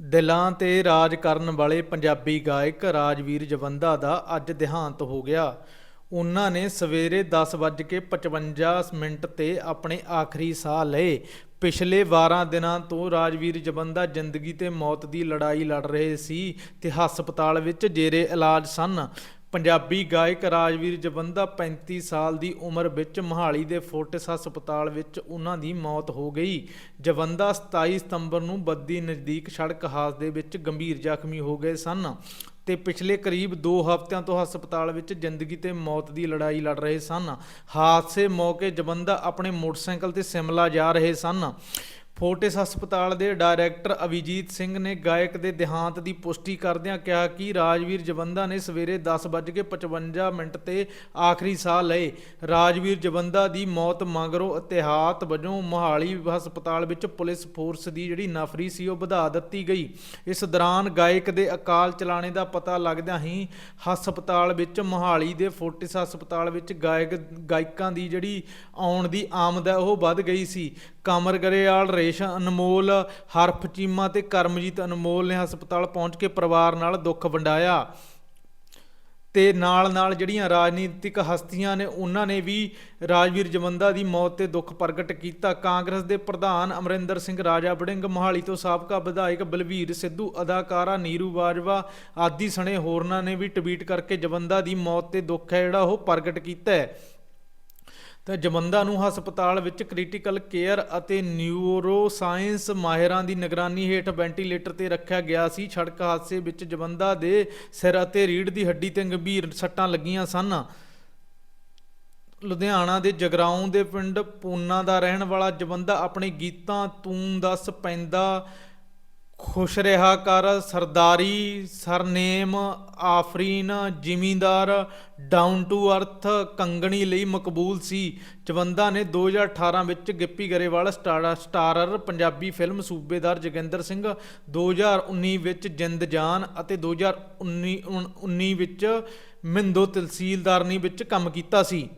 ਦਿਲਾਂ ਤੇ ਰਾਜ ਕਰਨ ਵਾਲੇ ਪੰਜਾਬੀ ਗਾਇਕ ਰਾਜਵੀਰ ਜਵੰਦਾ ਦਾ ਅੱਜ ਦੇਹਾਂਤ ਹੋ ਗਿਆ। ਉਹਨਾਂ ਨੇ ਸਵੇਰੇ 10:55 ਮਿੰਟ ਤੇ ਆਪਣੇ ਆਖਰੀ ਸਾਹ ਲਏ। ਪਿਛਲੇ 12 ਦਿਨਾਂ ਤੋਂ ਰਾਜਵੀਰ ਜਵੰਦਾ ਜ਼ਿੰਦਗੀ ਤੇ ਮੌਤ ਦੀ ਲੜਾਈ ਲੜ ਰਹੇ ਸੀ ਤੇ ਹਸਪਤਾਲ ਵਿੱਚ ਜੇਰੇ ਇਲਾਜ ਸਨ। ਪੰਜਾਬੀ ਗਾਇਕ ਰਾਜਵੀਰ ਜਵੰਦਾ 35 ਸਾਲ ਦੀ ਉਮਰ ਵਿੱਚ ਮਹਾਲੀ ਦੇ ਫੋਰਟਿਸ ਹਸਪਤਾਲ ਵਿੱਚ ਉਹਨਾਂ ਦੀ ਮੌਤ ਹੋ ਗਈ। ਜਵੰਦਾ 27 ਸਤੰਬਰ ਨੂੰ ਬੱਦੀ ਨਜ਼ਦੀਕ ਸੜਕ ਹਾਦਸੇ ਵਿੱਚ ਗੰਭੀਰ ਜ਼ਖਮੀ ਹੋ ਗਏ ਸਨ ਤੇ ਪਿਛਲੇ ਕਰੀਬ 2 ਹਫ਼ਤਿਆਂ ਤੋਂ ਹਸਪਤਾਲ ਵਿੱਚ ਜ਼ਿੰਦਗੀ ਤੇ ਮੌਤ ਦੀ ਲੜਾਈ ਲੜ ਰਹੇ ਸਨ। ਹਾਦਸੇ ਮੌਕੇ ਜਵੰਦਾ ਆਪਣੇ ਮੋਟਰਸਾਈਕਲ ਤੇ ਸਿਮਲਾ ਜਾ ਰਹੇ ਸਨ। ਫੋਰਟਿਸ ਹਸਪਤਾਲ ਦੇ ਡਾਇਰੈਕਟਰ ਅਵਿਜੀਤ ਸਿੰਘ ਨੇ ਗਾਇਕ ਦੇ ਦੇਹਾਂਤ ਦੀ ਪੁਸ਼ਟੀ ਕਰਦਿਆਂ ਕਿਹਾ ਕਿ ਰਾਜਵੀਰ ਜਵੰਦਾ ਨੇ ਸਵੇਰੇ 10:55 ਮਿੰਟ ਤੇ ਆਖਰੀ ਸਾਹ ਲਏ। ਰਾਜਵੀਰ ਜਵੰਦਾ ਦੀ ਮੌਤ ਮਗਰੋਂ ਇਤਿਹਾਤ ਵਜੋਂ ਮੋਹਾਲੀ ਹਸਪਤਾਲ ਵਿੱਚ ਪੁਲਿਸ ਫੋਰਸ ਦੀ ਜਿਹੜੀ ਨਫਰੀ ਸੀ ਉਹ ਵਧਾ ਦਿੱਤੀ ਗਈ। ਇਸ ਦੌਰਾਨ ਗਾਇਕ ਦੇ ਅਕਾਲ ਚਲਾਣੇ ਦਾ ਪਤਾ ਲੱਗਦਿਆਂ ਹੀ ਹਸਪਤਾਲ ਵਿੱਚ ਮੋਹਾਲੀ ਦੇ ਫੋਰਟਿਸ ਹਸਪਤਾਲ ਵਿੱਚ ਗਾਇਕ ਗਾਇਕਾਂ ਦੀ ਜਿਹੜੀ ਆਉਣ ਦੀ ਆਮਦ ਹੈ ਉਹ ਵੱਧ ਗਈ ਸੀ। ਕਮਰ ਗਰੇਵਾਲ ਰੇਸ਼ ਅਨਮੋਲ, ਹਰਫ ਚੀਮਾ ਤੇ ਕਰਮਜੀਤ ਅਨਮੋਲ ਨੇ ਹਸਪਤਾਲ ਪਹੁੰਚ ਕੇ ਪਰਿਵਾਰ ਨਾਲ ਦੁੱਖ ਵੰਡਾਇਆ। ਤੇ ਨਾਲ ਨਾਲ ਜਿਹੜੀਆਂ ਰਾਜਨੀਤਿਕ ਹਸਤੀਆਂ ਨੇ, ਉਹਨਾਂ ਨੇ ਵੀ ਰਾਜਵੀਰ ਜਵੰਦਾ ਦੀ ਮੌਤ ਤੇ ਦੁੱਖ ਪ੍ਰਗਟ ਕੀਤਾ। ਕਾਂਗਰਸ ਦੇ ਪ੍ਰਧਾਨ ਅਮਰਿੰਦਰ ਸਿੰਘ ਰਾਜਾ ਬੜਿੰਗ ਮੋਹਾਲੀ ਤੋਂ ਸਾਬਕਾ ਵਿਧਾਇਕ ਬਲਵੀਰ ਸਿੱਧੂ, ਅਦਾਕਾਰਾ ਨੀਰੂ ਬਾਜਵਾ, ਆਦਿ ਸਣੇ ਹੋਰਨਾਂ ਨੇ ਵੀ ਟਵੀਟ ਕਰਕੇ ਜਵੰਦਾ ਦੀ ਮੌਤ ਤੇ ਦੁੱਖ ਹੈ ਜਿਹੜਾ ਉਹ ਪ੍ਰਗਟ ਕੀਤਾ ਹੈ। ਤੇ ਜਮੰਦਾ ਨੂੰ ਹਸਪਤਾਲ ਵਿੱਚ ਕ੍ਰਿਟੀਕਲ ਕੇਅਰ ਅਤੇ ਨਿਊਰੋ ਸਾਇੰਸ ਮਾਹਿਰਾਂ ਦੀ ਨਿਗਰਾਨੀ ਹੇਠ ਵੈਂਟੀਲੇਟਰ ਤੇ ਰੱਖਿਆ ਗਿਆ ਸੀ। ਸੜਕ ਹਾਦਸੇ ਵਿੱਚ ਜਮੰਦਾ ਦੇ ਸਿਰ ਅਤੇ ਰੀੜ੍ਹ ਦੀ ਹੱਡੀ ਤੇ ਗੰਭੀਰ ਸੱਟਾਂ ਲੱਗੀਆਂ ਸਨ। ਲੁਧਿਆਣਾ ਦੇ ਜਗਰਾਉਂ ਦੇ ਪਿੰਡ ਪੂਨਾ ਦਾ ਰਹਿਣ ਵਾਲਾ ਜਵੰਦਾ ਆਪਣੇ ਗੀਤਾਂ, ਤੂੰ ਦੱਸ ਪੈਂਦਾ ਖੁਸ਼ ਰਿਹਾ ਕਰ ਸਰਦਾਰੀ, ਸਰਨੇਮ, ਆਫਰੀਨ, ਜ਼ਿਮੀਂਦਾਰ ਡਾਊਨ ਟੂ ਅਰਥ ਕੰਗਣੀ ਲਈ ਮਕਬੂਲ ਸੀ। ਚਵੰਦਾ ਨੇ 2018 ਵਿੱਚ Gippy Grewal, star, starrer, Punjabi film Subedar Joginder Singh 2019 ਵਿੱਚ ਜਿੰਦ ਜਾਨ ਅਤੇ 2019 19 ਵਿੱਚ ਮਿੰਦੋ ਤਹਿਸੀਲਦਾਰਨੀ ਵਿੱਚ ਕੰਮ ਕੀਤਾ ਸੀ।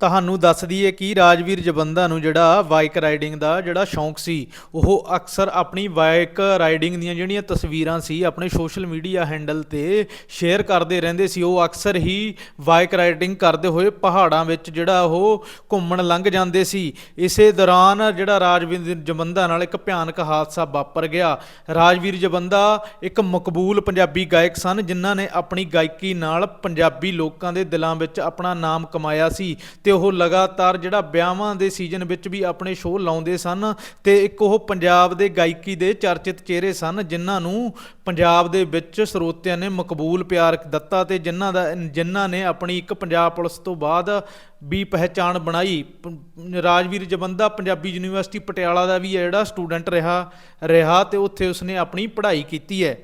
ਤੁਹਾਨੂੰ ਦੱਸ ਦਈਏ ਕਿ ਰਾਜਵੀਰ ਜਵੰਦਾ ਨੂੰ ਜਿਹੜਾ ਬਾਈਕ ਰਾਈਡਿੰਗ ਦਾ ਜਿਹੜਾ ਸ਼ੌਂਕ ਸੀ, ਉਹ ਅਕਸਰ ਆਪਣੀ ਬਾਈਕ ਰਾਈਡਿੰਗ ਦੀਆਂ ਜਿਹੜੀਆਂ ਤਸਵੀਰਾਂ ਸੀ, ਆਪਣੇ ਸੋਸ਼ਲ ਮੀਡੀਆ ਹੈਂਡਲ ਤੇ ਸ਼ੇਅਰ ਕਰਦੇ ਰਹਿੰਦੇ ਸੀ, ਉਹ ਅਕਸਰ ਹੀ ਬਾਈਕ ਰਾਈਡਿੰਗ ਕਰਦੇ ਹੋਏ ਪਹਾੜਾਂ ਵਿੱਚ ਜਿਹੜਾ ਉਹ ਘੁੰਮਣ ਲੰਘ ਜਾਂਦੇ ਸੀ। ਇਸੇ ਦੌਰਾਨ ਜਿਹੜਾ ਰਾਜਵੀਰ ਜਵੰਦਾ ਨਾਲ ਇੱਕ ਭਿਆਨਕ ਹਾਦਸਾ ਵਾਪਰ ਗਿਆ। ਰਾਜਵੀਰ ਜਵੰਦਾ ਇੱਕ ਮਕਬੂਲ ਪੰਜਾਬੀ ਗਾਇਕ ਸਨ, ਜਿਨ੍ਹਾਂ ਨੇ ਆਪਣੀ ਗਾਇਕੀ ਨਾਲ ਪੰਜਾਬੀ ਲੋਕਾਂ ਦੇ ਦਿਲਾਂ ਵਿੱਚ ਆਪਣਾ ਨਾਮ ਕਮਾਇਆ ਸੀ। ਤੇ ਉਹ ਲਗਾਤਾਰ ਜਿਹੜਾ ਵਿਆਹਾਂ ਦੇ ਸੀਜ਼ਨ ਵਿੱਚ ਵੀ ਆਪਣੇ ਸ਼ੋਅ ਲਾਉਂਦੇ ਸਨ ਤੇ ਇੱਕ ਉਹ ਪੰਜਾਬ ਦੇ ਗਾਇਕੀ ਦੇ ਚਰਚਿਤ ਚਿਹਰੇ ਸਨ, ਜਿਨ੍ਹਾਂ ਨੂੰ ਪੰਜਾਬ ਦੇ ਵਿੱਚ ਸਰੋਤਿਆਂ ਨੇ ਮਕਬੂਲ ਪਿਆਰ ਦਿੱਤਾ ਤੇ ਜਿਨ੍ਹਾਂ ਦਾ, ਜਿਨ੍ਹਾਂ ਨੇ ਆਪਣੀ ਇੱਕ ਪੰਜਾਬ ਪੁਲਿਸ ਤੋਂ ਬਾਅਦ ਵੀ ਪਹਿਚਾਣ ਬਣਾਈ। ਪ- ਰਾਜਵੀਰ ਜਵੰਦਾ ਪੰਜਾਬੀ ਯੂਨੀਵਰਸਿਟੀ ਪਟਿਆਲਾ ਦਾ ਵੀ ਜਿਹੜਾ ਸਟੂਡੈਂਟ ਰਿਹਾ ਰਿਹਾ ਤੇ ਉੱਥੇ ਉਸਨੇ ਆਪਣੀ ਪੜ੍ਹਾਈ ਕੀਤੀ ਹੈ।